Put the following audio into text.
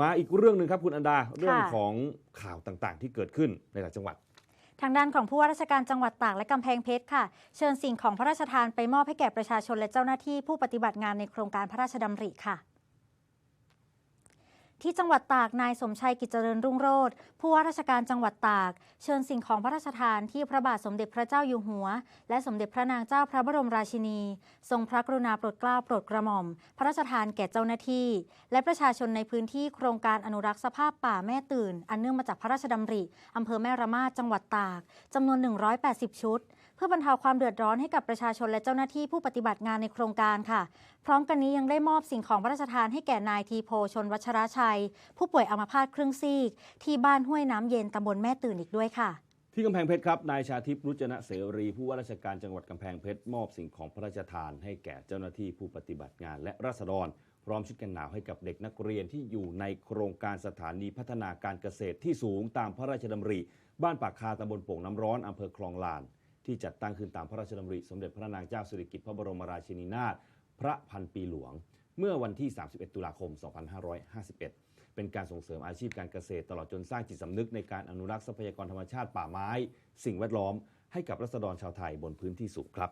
มาอีกเรื่องหนึ่งครับคุณอันดาเรื่องค่ะของข่าวต่างๆ ที่เกิดขึ้นในหลายจังหวัดทางด้านของผู้ว่าราชการจังหวัดตากและกำแพงเพชรค่ะ เชิญสิ่งของพระราชทานไปมอบให้แก่ประชาชนและเจ้าหน้าที่ผู้ปฏิบัติงานในโครงการพระราชดำริค่ะ ที่จังหวัดตาก นายสมชัยกิจเจริญรุ่งโรธผู้ว่าราชการจังหวัดตาก เชิญสิ่งของพระราชทานที่พระบาทสมเด็จพระเจ้าอยู่หัว และสมเด็จพระนางเจ้าพระบรมราชินี ทรงพระกรุณาโปรดเกล้าโปรดกระหม่อม พระราชทานแก่เจ้าหน้าที่ และประชาชนในพื้นที่โครงการอนุรักษ์สภาพป่าแม่ตื่น อันเนื่องมาจากพระราชดำริอำเภอแม่ระมาจังหวัดตากจำนวน 180 ชุดเพื่อบรรเทาความเดือดร้อนให้กับประชาชนและเจ้าหน้าที่ผู้ปฏิบัติงานในโครงการค่ะ พร้อมกันนี้ยังได้มอบสิ่งของพระราชทานให้แก่นายทีโพชนวัชรชัยผู้ป่วยอัมพาตครึ่งซีก ที่บ้านห้วยน้ำเย็นตำบลแม่ตื่นอีกด้วยค่ะ ที่กำแพงเพชรครับ นายชาทิพย์รุจนะเสรี ผู้ว่าราชการจังหวัดกำแพงเพชรมอบสิ่งของพระราชทานให้แก่เจ้าหน้าที่ผู้ปฏิบัติงานและราษฎร พร้อมชุดกันหนาวให้กับเด็กนักเรียนที่อยู่ในโครงการสถานีพัฒนาการเกษตรที่สูงตามพระราชดำริ บ้านปากคาตำบลโป่งน้ำร้อนอำเภอคลองลาน ที่จัดตั้งขึ้นตามพระราชดำริ สมเด็จพระนางเจ้าสิริกิติ์พระบรมราชินีนาถพระพันปีหลวง เมื่อวันที่ 31 ตุลาคม 2551 เป็นการส่งเสริมอาชีพการเกษตร ตลอดจนสร้างจิตสำนึกในการอนุรักษ์ทรัพยากรธรรมชาติป่าไม้ สิ่งแวดล้อมให้กับรัษฎรชาวไทยบนพื้นที่สูงครับ